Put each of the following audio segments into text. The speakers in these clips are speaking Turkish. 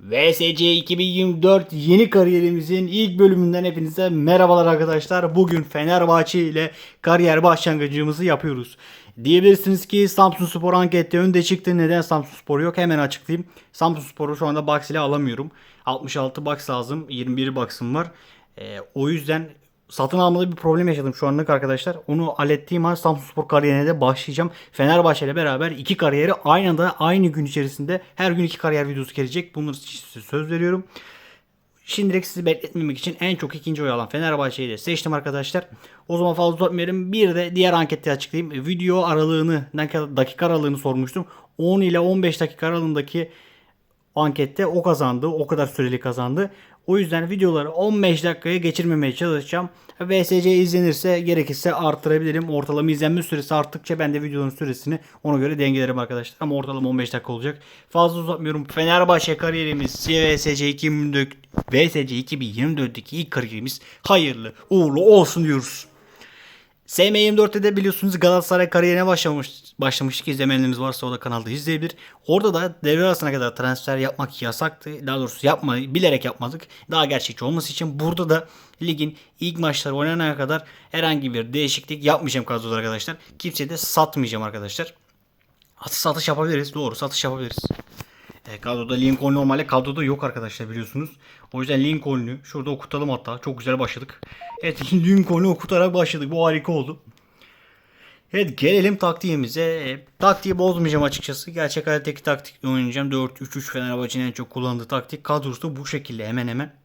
VSC 2024 yeni kariyerimizin ilk bölümünden hepinize merhabalar arkadaşlar. Bugün Fenerbahçe ile kariyer başlangıcımızı yapıyoruz. Diyebilirsiniz ki Samsun Spor ankette önde çıktı. Neden Samsun Spor yok? Hemen açıklayayım. Samsun Spor'u şu anda box ile alamıyorum. 66 box lazım. 21 box'ım var. Ee, o yüzden satın almada bir problem yaşadım şu anlık arkadaşlar. Onu hallettiğim an Samsun Spor kariyerine de başlayacağım. Fenerbahçe ile beraber iki kariyeri aynı anda aynı gün içerisinde her gün iki kariyer videosu gelecek. Bunları size söz veriyorum. Şimdilik sizi bekletmemek için en çok ikinci oy alan Fenerbahçe'yi de seçtim arkadaşlar. O zaman fazla uzatmayalım. Bir de diğer ankette açıklayayım. Video aralığını, dakika aralığını sormuştum. 10 ile 15 dakika aralığındaki ankette o kazandı. O kadar süreli kazandı. O yüzden videoları 15 dakikaya geçirmemeye çalışacağım. VSC izlenirse gerekirse arttırabilirim. Ortalama izlenme süresi arttıkça ben de videonun süresini ona göre dengelerim arkadaşlar. Ama ortalama 15 dakika olacak. Fazla uzatmıyorum. Fenerbahçe kariyerimiz VSC 2024 VSC 2024'teki ilk kariyerimiz hayırlı uğurlu olsun diyoruz. SM24'te de biliyorsunuz Galatasaray kariyerine başlamış, başlamıştık. İzlemeyenleriniz varsa o da kanalda izleyebilir. Orada da devre arasına kadar transfer yapmak yasaktı. Daha doğrusu yapma, bilerek yapmadık. Daha gerçekçi olması için burada da ligin ilk maçları oynanana kadar herhangi bir değişiklik yapmayacağım kadroda arkadaşlar. Kimseye de satmayacağım arkadaşlar. Satış yapabiliriz. Doğru satış yapabiliriz. E, kadroda Lincoln normalde kadroda yok arkadaşlar biliyorsunuz. O yüzden Lincoln'u şurada okutalım hatta. Çok güzel başladık. Evet Lincoln'u okutarak başladık. Bu harika oldu. Evet gelelim taktiğimize. Taktiği bozmayacağım açıkçası. Gerçek hayattaki taktikle oynayacağım. 4-3-3 Fenerbahçe'nin en çok kullandığı taktik. Kadrosu bu şekilde hemen hemen.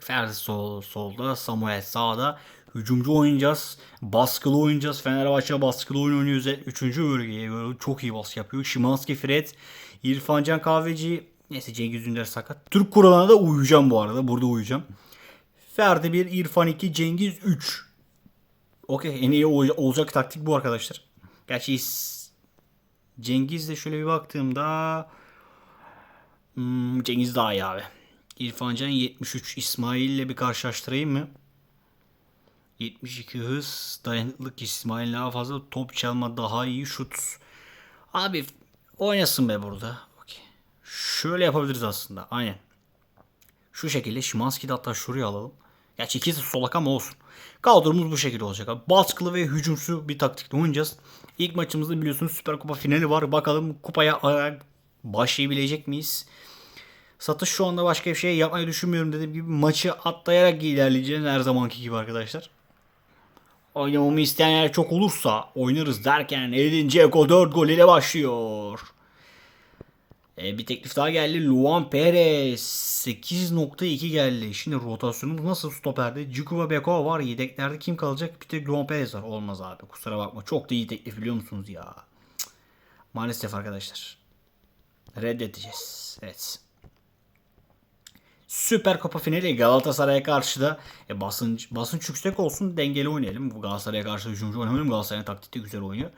Ferdi sol, solda, Samuel sağda. Hücumcu oynayacağız. Baskılı oynayacağız. Fenerbahçe baskılı oyun oynuyor. 3. bölgeye çok iyi baskı yapıyor. Şimanski, Fred, İrfancan Kahveci. Neyse Cengiz Ünder sakat. Türk kuralına da uyuyacağım bu arada. Burada uyuyacağım. Ferdi 1, İrfan 2, Cengiz 3. Okey en iyi ol- olacak taktik bu arkadaşlar. Gerçi s- Cengiz'le şöyle bir baktığımda hmm, Cengiz daha iyi abi. İrfancan 73 İsmail'le bir karşılaştırayım mı? 72 hız, dayanıklılık İsmail daha fazla top çalma daha iyi şut. Abi oynasın be burada. Şöyle yapabiliriz aslında. Aynen. Şu şekilde Şimanski'yi de hatta şuraya alalım. Gerçi ikisi solak ama olsun. Kadromuz bu şekilde olacak. Abi. Baskılı ve hücumsu bir taktikle oynayacağız. İlk maçımızda biliyorsunuz Süper Kupa finali var. Bakalım kupaya başlayabilecek miyiz? Satış şu anda başka bir şey yapmayı düşünmüyorum dediğim gibi maçı atlayarak ilerleyeceğiz her zamanki gibi arkadaşlar. Oynamamı isteyenler çok olursa oynarız derken Edin Dzeko 4 gol ile başlıyor. E, bir teklif daha geldi. Luan Perez 8.2 geldi. Şimdi rotasyonumuz nasıl stoperde? Ciku ve Beko var. Yedeklerde kim kalacak? Bir tek Luan Perez var. Olmaz abi. Kusura bakma. Çok da iyi teklif biliyor musunuz ya? Maalesef arkadaşlar. Reddedeceğiz. Evet. Süper Kupa finali Galatasaray'a karşı da e, basınç, basınç yüksek olsun dengeli oynayalım. Galatasaray'a karşı hücumcu oynamayalım. Galatasaray'ın taktikte güzel oynuyor.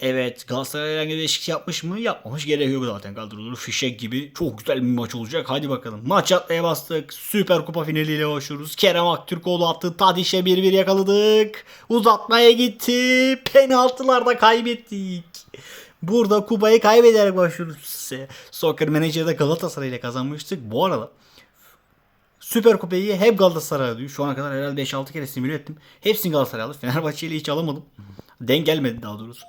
Evet Galatasaray herhangi bir değişiklik yapmış mı? Yapmamış. Gerek yok zaten kadroları fişek gibi. Çok güzel bir maç olacak. Hadi bakalım. Maç atlaya bastık. Süper Kupa finaliyle başlıyoruz. Kerem Aktürkoğlu attı. Tadiş'e 1-1 yakaladık. Uzatmaya gitti. Penaltılarda kaybettik. Burada kupayı kaybederek başlıyoruz. Soccer Manager'da Galatasaray ile kazanmıştık. Bu arada Süper Kupayı hep Galatasaray alıyor. Şu ana kadar herhalde 5-6 kere simüle ettim. Hepsini Galatasaray aldı. Fenerbahçe ile hiç alamadım. Denk gelmedi daha doğrusu.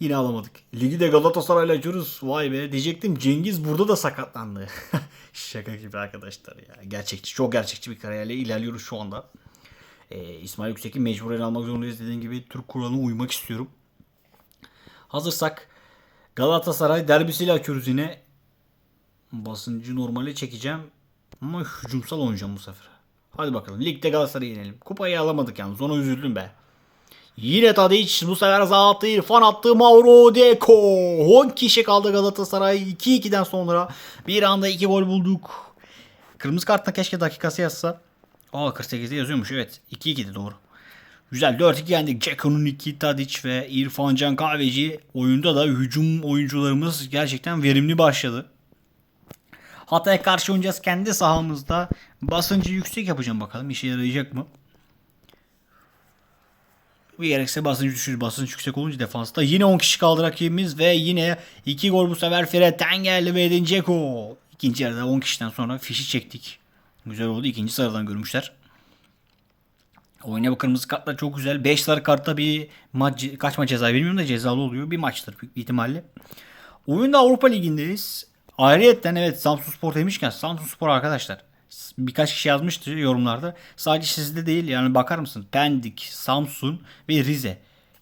Yine alamadık. Ligi de Galatasaray'la açıyoruz. Vay be diyecektim Cengiz burada da sakatlandı. Şaka gibi arkadaşlar ya. Gerçekçi, çok gerçekçi bir kariyerle ilerliyoruz şu anda. Ee, İsmail Yüksek'i mecburen almak zorundayız dediğim gibi Türk kuralına uymak istiyorum. Hazırsak Galatasaray derbisiyle açıyoruz yine. Basıncı normale çekeceğim. Ama hücumsal oynayacağım bu sefer. Hadi bakalım. Ligde Galatasaray'ı yenelim. Kupayı alamadık yalnız. Ona üzüldüm be. Yine Tadic bu sefer zaten attı. İrfan attı. Mauro Deco. 10 kişi kaldı Galatasaray. 2-2'den sonra bir anda 2 gol bulduk. Kırmızı kartla keşke dakikası yazsa. Aa 48'de yazıyormuş evet. 2-2'de doğru. Güzel 4-2 yendik. Ceko'nun 2 Tadic ve İrfan Can Kahveci. Oyunda da hücum oyuncularımız gerçekten verimli başladı. Hatay'a karşı oynayacağız kendi sahamızda. Basıncı yüksek yapacağım bakalım işe yarayacak mı? Bir gerekse basıncı düşür. Basınç yüksek olunca defansta yine 10 kişi kaldı rakibimiz ve yine 2 gol bu sefer Fred'den geldi ve Edin Dzeko. İkinci yarıda 10 kişiden sonra fişi çektik. Güzel oldu. İkinci sıradan görmüşler. Oyuna bu kırmızı kartlar çok güzel. 5 sarı kartta bir maç kaç maç ceza bilmiyorum da cezalı oluyor. Bir maçtır büyük bir ihtimalle. Oyunda Avrupa Ligi'ndeyiz. Ayrıyetten evet Samsun Spor demişken Samsun Spor arkadaşlar birkaç kişi yazmıştı yorumlarda. Sadece sizde değil yani bakar mısın? Pendik, Samsun ve Rize.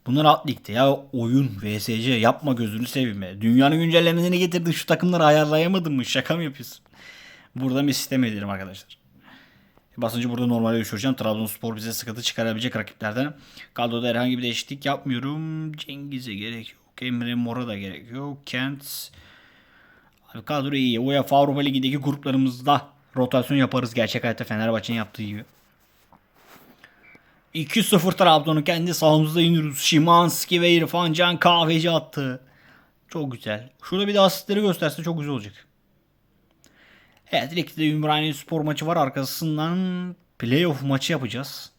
Bunlar alt ligde ya oyun VSC yapma gözünü seveyim. Dünyanın güncellemesini getirdin şu takımları ayarlayamadın mı? Şaka mı yapıyorsun? Burada bir sistem ederim arkadaşlar. Basıncı burada normale düşüreceğim. Trabzonspor bize sıkıntı çıkarabilecek rakiplerden. Kadroda herhangi bir değişiklik yapmıyorum. Cengiz'e gerek yok. Emre Mor'a da gerek yok. Kent. Abi kadro iyi. UEFA Avrupa Ligi'ndeki gruplarımızda rotasyon yaparız. Gerçek hayatta Fenerbahçe'nin yaptığı gibi. 2-0 Trabzon'u kendi sahamızda iniyoruz. Şimanski ve İrfan Can kahveci attı. Çok güzel. Şurada bir de asistleri gösterse çok güzel olacak. Evet ligde Ümraniye Spor maçı var. Arkasından playoff maçı yapacağız.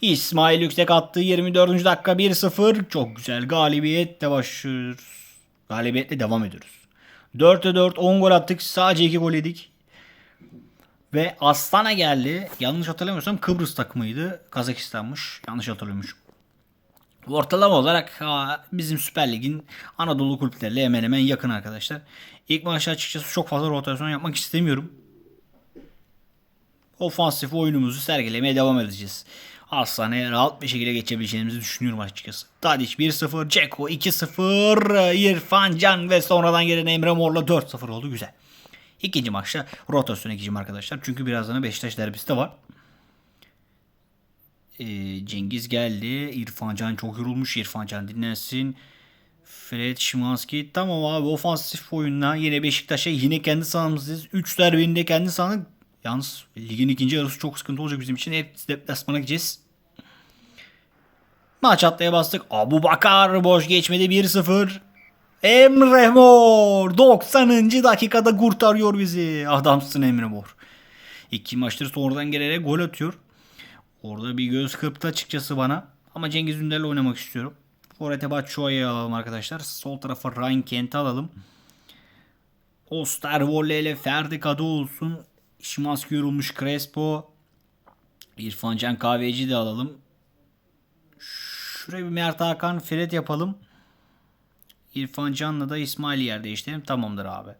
İsmail Yüksek attı 24. dakika 1-0. Çok güzel galibiyetle başlıyoruz. Galibiyetle devam ediyoruz. 4'e 4 10 gol attık. Sadece 2 gol yedik. Ve Astana geldi. Yanlış hatırlamıyorsam Kıbrıs takımıydı. Kazakistan'mış. Yanlış hatırlıyormuşum. Ortalama olarak bizim Süper Lig'in Anadolu kulüpleriyle hemen hemen yakın arkadaşlar. İlk maçta açıkçası çok fazla rotasyon yapmak istemiyorum. Ofansif oyunumuzu sergilemeye devam edeceğiz. Aslan'a rahat bir şekilde geçebileceğimizi düşünüyorum açıkçası. Tadiç 1-0, Ceko 2-0, İrfan Can ve sonradan gelen Emre Mor'la 4-0 oldu. Güzel. İkinci maçta rotasyon ekeceğim arkadaşlar. Çünkü birazdan Beşiktaş derbisi de var. Ee, Cengiz geldi. İrfan Can çok yorulmuş. İrfan Can dinlensin. Fred Şimanski. Tamam abi ofansif oyunla yine Beşiktaş'a yine kendi sahamızdayız. 3 derbinde kendi sahanı. Yalnız ligin ikinci yarısı çok sıkıntı olacak bizim için. Hep deplasmana gideceğiz. Maç atlaya bastık. Abu Bakar boş geçmedi 1-0. Emre Mor 90. dakikada kurtarıyor bizi. Adamsın Emre Mor. İki maçtır sonradan gelerek gol atıyor. Orada bir göz kırptı açıkçası bana. Ama Cengiz Ünder'le oynamak istiyorum. Forete Batshuayi'yi alalım arkadaşlar. Sol tarafa Ryan Kent'i alalım. Osterwolle ile Ferdi Kadı olsun. Şimanski yorulmuş Crespo. İrfan Can Kahveci de alalım. Şuraya bir Mert Hakan Fred yapalım. İrfan Can'la da İsmail yer değiştirelim. Tamamdır abi.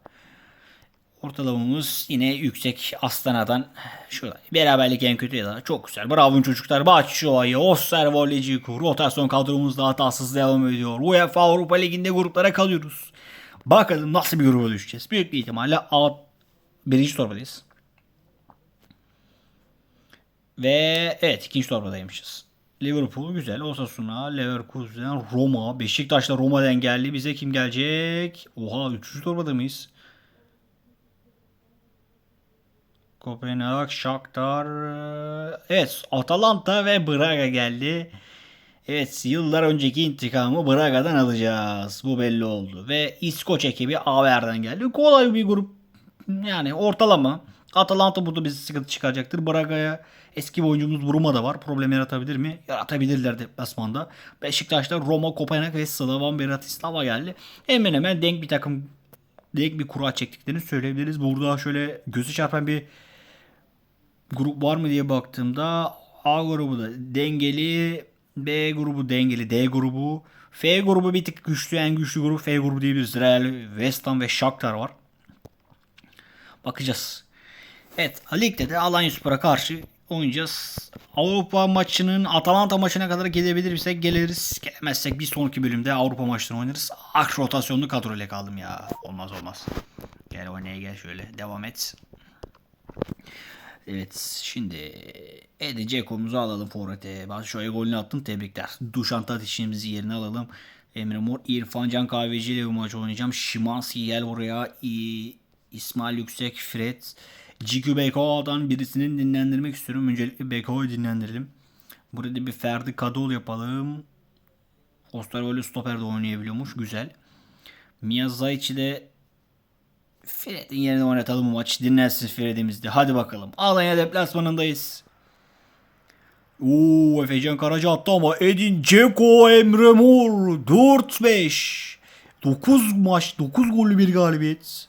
Ortalamamız yine yüksek Astana'dan. Şurada beraberlik en kötü ya da çok güzel. Bravo çocuklar. Batshuayi, Osterwolde, Ciku. Rotasyon kadromuz da hatasız devam ediyor. UEFA Avrupa Ligi'nde gruplara kalıyoruz. Bakalım nasıl bir gruba düşeceğiz. Büyük bir ihtimalle A birinci torbadayız. Ve evet ikinci torbadaymışız. Liverpool güzel. Osasuna, Leverkusen, Roma. Beşiktaş'la Roma'dan geldi. Bize kim gelecek? Oha 3. torbada mıyız? Kopenhag, Shakhtar. Evet Atalanta ve Braga geldi. Evet yıllar önceki intikamı Braga'dan alacağız. Bu belli oldu. Ve İskoç ekibi Aver'den geldi. Kolay bir grup. Yani ortalama. Atalanta burada bizi sıkıntı çıkaracaktır. Braga'ya eski bir oyuncumuz Bruma da var. Problem yaratabilir mi? Yaratabilirler deplasmanda. Beşiktaş'ta Roma, Kopenhag ve Slavan Bratislava geldi. Hemen hemen denk bir takım denk bir kura çektiklerini söyleyebiliriz. Burada şöyle gözü çarpan bir grup var mı diye baktığımda A grubu da dengeli, B grubu dengeli, D grubu, F grubu bir tık güçlü, en güçlü grubu F grubu diyebiliriz. Real, West Ham ve Shakhtar var. Bakacağız. Evet, ligde de Alanyaspor'a karşı oynayacağız. Avrupa maçının Atalanta maçına kadar gelebilirsek geliriz. Gelemezsek bir sonraki bölümde Avrupa maçlarını oynarız. Ah rotasyonlu kadroyla kaldım ya. Olmaz olmaz. Gel oynaya gel şöyle. Devam et. Evet şimdi Edi Ceko'muzu alalım forvete. Ben şöyle golünü attım tebrikler. Duşan Tadic'imizi yerine alalım. Emre Mor, İrfan Can Kahveci ile bu maç oynayacağım. Şimanski gel buraya. İ- İsmail Yüksek, Fred. Ciku Beko'dan birisini dinlendirmek istiyorum. Öncelikle Beko'yu dinlendirelim. Burada bir Ferdi Kadol yapalım. Osterwolde stoperde oynayabiliyormuş. Güzel. Miyazaichi de Fred'in yerine oynatalım bu maç. Dinlensin Fred'imiz de. Hadi bakalım. Alanya deplasmanındayız. Oo Efecan Karaca attı ama Edin Dzeko Emre Mor 4-5. 9 maç 9 gollü bir galibiyet.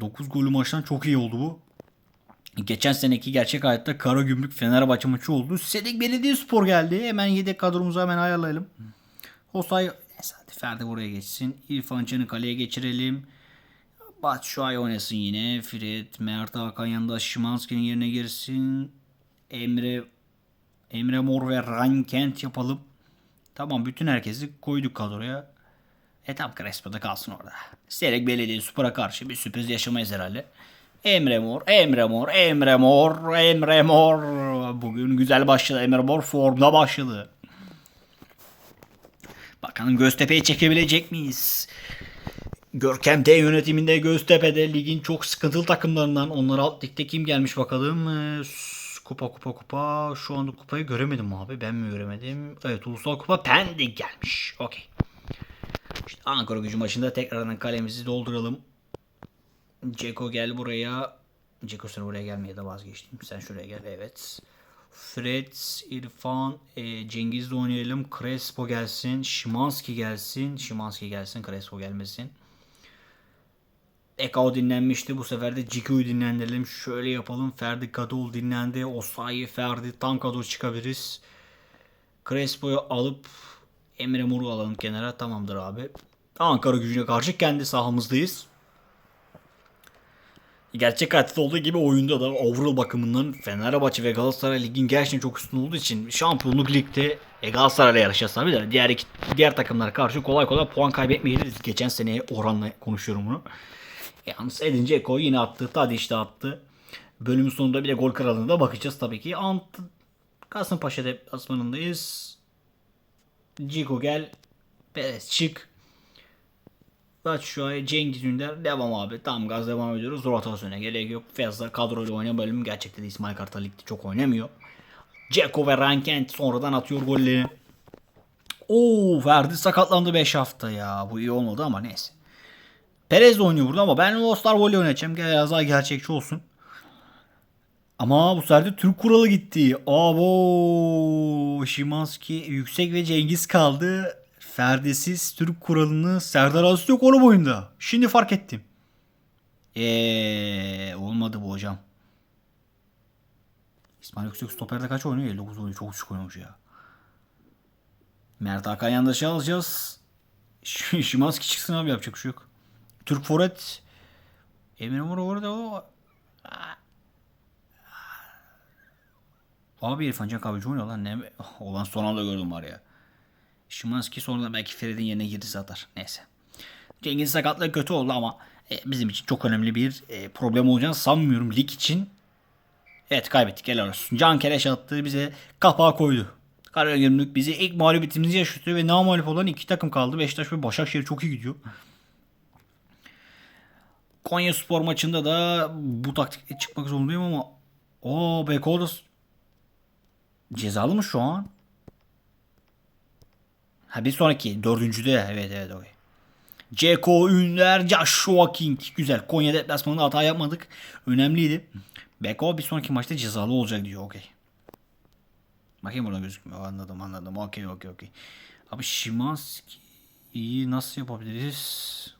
9 golü maçtan çok iyi oldu bu. Geçen seneki gerçek hayatta Karagümrük Fenerbahçe maçı oldu. Sedik Belediyespor geldi. Hemen yedek kadromuzu hemen ayarlayalım. Osay neyse hadi Ferdi buraya geçsin. İrfan Can'ı kaleye geçirelim. Batshuayi oynasın yine. Fred, Mert Hakan yanında Şimanski'nin yerine girsin. Emre Emre Mor ve Ryan Kent yapalım. Tamam bütün herkesi koyduk kadroya. E tam Crespo da kalsın orada. Serek Belediyespor'a karşı bir sürpriz yaşamayız herhalde. Emre Mor, Emre Mor, Emre Mor, Emre Mor. Bugün güzel başladı. Emre Mor formda başladı. Bakalım Göztepe'yi çekebilecek miyiz? Görkem T yönetiminde Göztepe'de ligin çok sıkıntılı takımlarından. Onlar alt ligde kim gelmiş bakalım. Ee, kupa kupa kupa. Şu anda kupayı göremedim abi. Ben mi göremedim? Evet Ulusal Kupa Pendik gelmiş. Okey. İşte Ankara gücü maçında tekrardan kalemizi dolduralım. Ceko gel buraya. Ceko sen oraya gelmeye de vazgeçtim. Sen şuraya gel. Evet. Fred, İrfan, e, Cengiz de oynayalım. Crespo gelsin. Şimanski gelsin. Şimanski gelsin. Crespo gelmesin. Ekao dinlenmişti. Bu sefer de Ciko'yu dinlendirelim. Şöyle yapalım. Ferdi Kadol dinlendi. Osayi, Ferdi, tam kadro çıkabiliriz. Crespo'yu alıp Emre Mor'u alalım kenara. Tamamdır abi. Ankara gücüne karşı kendi sahamızdayız. Gerçek hayatta olduğu gibi oyunda da overall bakımından Fenerbahçe ve Galatasaray ligin gerçekten çok üstün olduğu için şampiyonluk ligde e, Galatasaray'la yarışacağız tabii de diğer iki, diğer takımlara karşı kolay kolay puan kaybetmeyebiliriz. Geçen seneye oranla konuşuyorum bunu. Yalnız Edin Dzeko yine attı. Tadiç de attı. Bölümün sonunda bir de gol kralına da bakacağız tabii ki. Ant Kasımpaşa deplasmanındayız. Ciko gel. Perez çık. Batshuayi, Cengiz Ünder devam abi. Tam gaz devam ediyoruz. Rotasyona gerek yok. Fazla kadroyla oynayan bölüm gerçekten de İsmail Kartal Lig'de çok oynamıyor. Ceko ve Rankent sonradan atıyor golleri. Oo Ferdi sakatlandı 5 hafta ya. Bu iyi olmadı ama neyse. Perez de oynuyor burada ama ben All-Star Volley oynayacağım. Biraz daha gerçekçi olsun. Ama bu sefer de Türk kuralı gitti. Abo Şimanski yüksek ve Cengiz kaldı. Ferdisiz Türk kuralını Serdar Aziz yok oğlum oyunda. Şimdi fark ettim. Eee olmadı bu hocam. İsmail Yüksek stoperde kaç oynuyor? 59 oynuyor. Çok düşük oynamış ya. Mert Hakan yandaşı alacağız. Şimanski çıksın abi yapacak bir şey yok. Türk Forvet. Emre Mor orada o. Abi İrfan Can Kahveci oynuyor lan. Ne? Olan son anda gördüm var ya. Şimanski sonradan belki Ferit'in yerine girdi atar. Neyse. Cengiz sakatlığı kötü oldu ama e, bizim için çok önemli bir e, problem olacağını sanmıyorum lig için. Evet kaybettik helal olsun. Can Kereş attı bize kapağı koydu. Karagümrük bizi ilk mağlubiyetimizi yaşatıyor ve namalip olan iki takım kaldı. Beşiktaş ve Başakşehir çok iyi gidiyor. Konya Spor maçında da bu taktikle çıkmak zorundayım ama o Beko da cezalı mı şu an? Ha bir sonraki dördüncüde evet evet okey. Ceko, Ünler, Joshua King. Güzel. Konya deplasmanında hata yapmadık. Önemliydi. Beko bir sonraki maçta cezalı olacak diyor. Okey. Bakayım burada gözükmüyor. Anladım anladım. Okey okey okey. Abi Şimanski'yi nasıl yapabiliriz?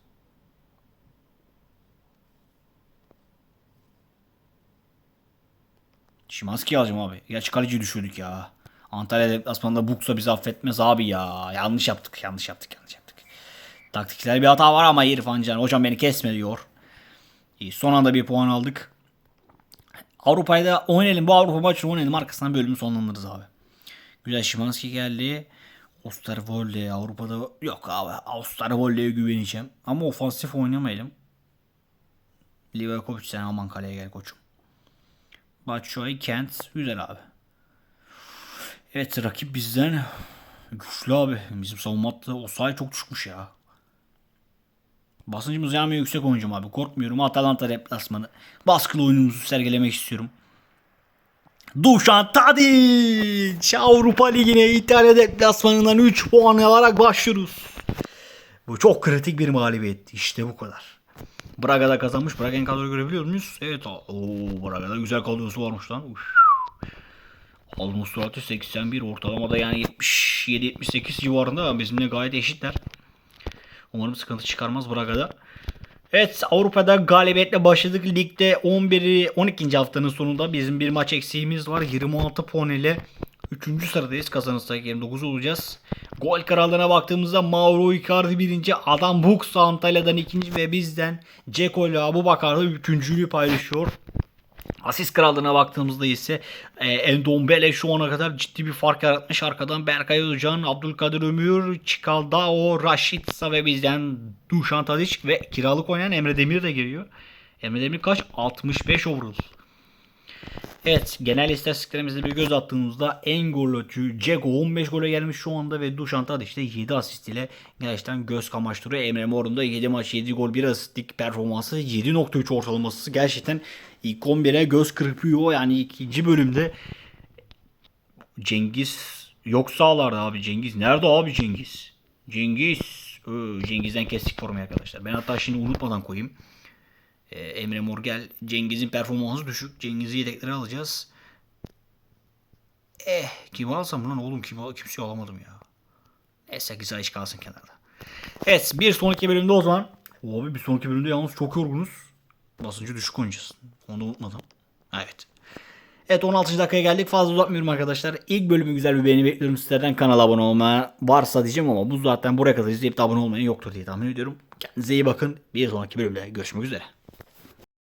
Şimanski alacağım abi. Gerçi kaleci düşürdük ya. Antalya deplasmanında Buksa bizi affetmez abi ya. Yanlış yaptık yanlış yaptık yanlış yaptık. Taktiksel bir hata var ama İrfan Can. Hocam beni kesme diyor. İyi, son anda bir puan aldık. Avrupa'ya da oynayalım. Bu Avrupa maçı oynayalım. Arkasından bölümü sonlandırırız abi. Güzel Şimanski geldi. Osterwolde Avrupa'da yok abi. Osterwolde'ye güveneceğim. Ama ofansif oynamayalım. Livakovic sen aman kaleye gel koçum. Batshuayi Kent güzel abi. Evet rakip bizden güçlü abi. Bizim savunma hattı o sayı çok düşmüş ya. Basıncımız yani yüksek oyuncum abi. Korkmuyorum. Atalanta deplasmanı. Baskılı oyunumuzu sergilemek istiyorum. Dušan Tadić Avrupa Ligi'ne İtalya deplasmanından 3 puan alarak başlıyoruz. Bu çok kritik bir mağlubiyet. İşte bu kadar. Braga'da kazanmış. Braga'nın kadroyu görebiliyor muyuz? Evet. Oo, Braga'da güzel kadrosu varmış lan. Uf. Almus suratı 81 ortalamada yani 77-78 civarında bizimle gayet eşitler. Umarım sıkıntı çıkarmaz Braga'da. Evet Avrupa'da galibiyetle başladık. Ligde 11 12. haftanın sonunda bizim bir maç eksiğimiz var. 26 puan ile 3. sıradayız. Kazanırsak 29 olacağız. Gol krallığına baktığımızda Mauro Icardi birinci, Adam Buks Antalya'dan ikinci ve bizden Ceko ile Abu Bakar da üçüncülüğü paylaşıyor. Asist krallığına baktığımızda ise e, Endombele şu ana kadar ciddi bir fark yaratmış. Arkadan Berkay Özcan, Abdülkadir Ömür, Çikaldao, Raşitsa ve bizden Dušan Tadić ve kiralık oynayan Emre Demir de geliyor. Emre Demir kaç? 65 overall. Evet genel istatistiklerimize bir göz attığımızda en golcü Ceko 15 gole gelmiş şu anda ve Dušan Tadić de 7 asist ile gerçekten göz kamaştırıyor. Emre Mor'un da 7 maç 7 gol 1 asistlik performansı 7.3 ortalaması gerçekten ilk 11'e göz kırpıyor. Yani ikinci bölümde Cengiz yok sahalarda abi Cengiz. Nerede abi Cengiz? Cengiz. Ö, Cengiz'den kestik formayı arkadaşlar. Ben hatta şimdi unutmadan koyayım. Ee, Emre Mor gel. Cengiz'in performansı düşük. Cengiz'i yedeklere alacağız. Eh kimi alsam lan oğlum kimi, kimseyi alamadım ya. Neyse güzel iş kalsın kenarda. Evet bir sonraki bölümde o zaman. Abi bir sonraki bölümde yalnız çok yorgunuz. Basıncı düşük oynayacağız. Onu da unutmadım. Evet. Evet 16. dakikaya geldik. Fazla uzatmıyorum arkadaşlar. İlk bölümü güzel bir beğeni bekliyorum sizlerden. Kanala abone olmaya varsa diyeceğim ama bu zaten buraya kadar izleyip de abone olmayan yoktur diye tahmin ediyorum. Kendinize iyi bakın. Bir sonraki bölümde görüşmek üzere.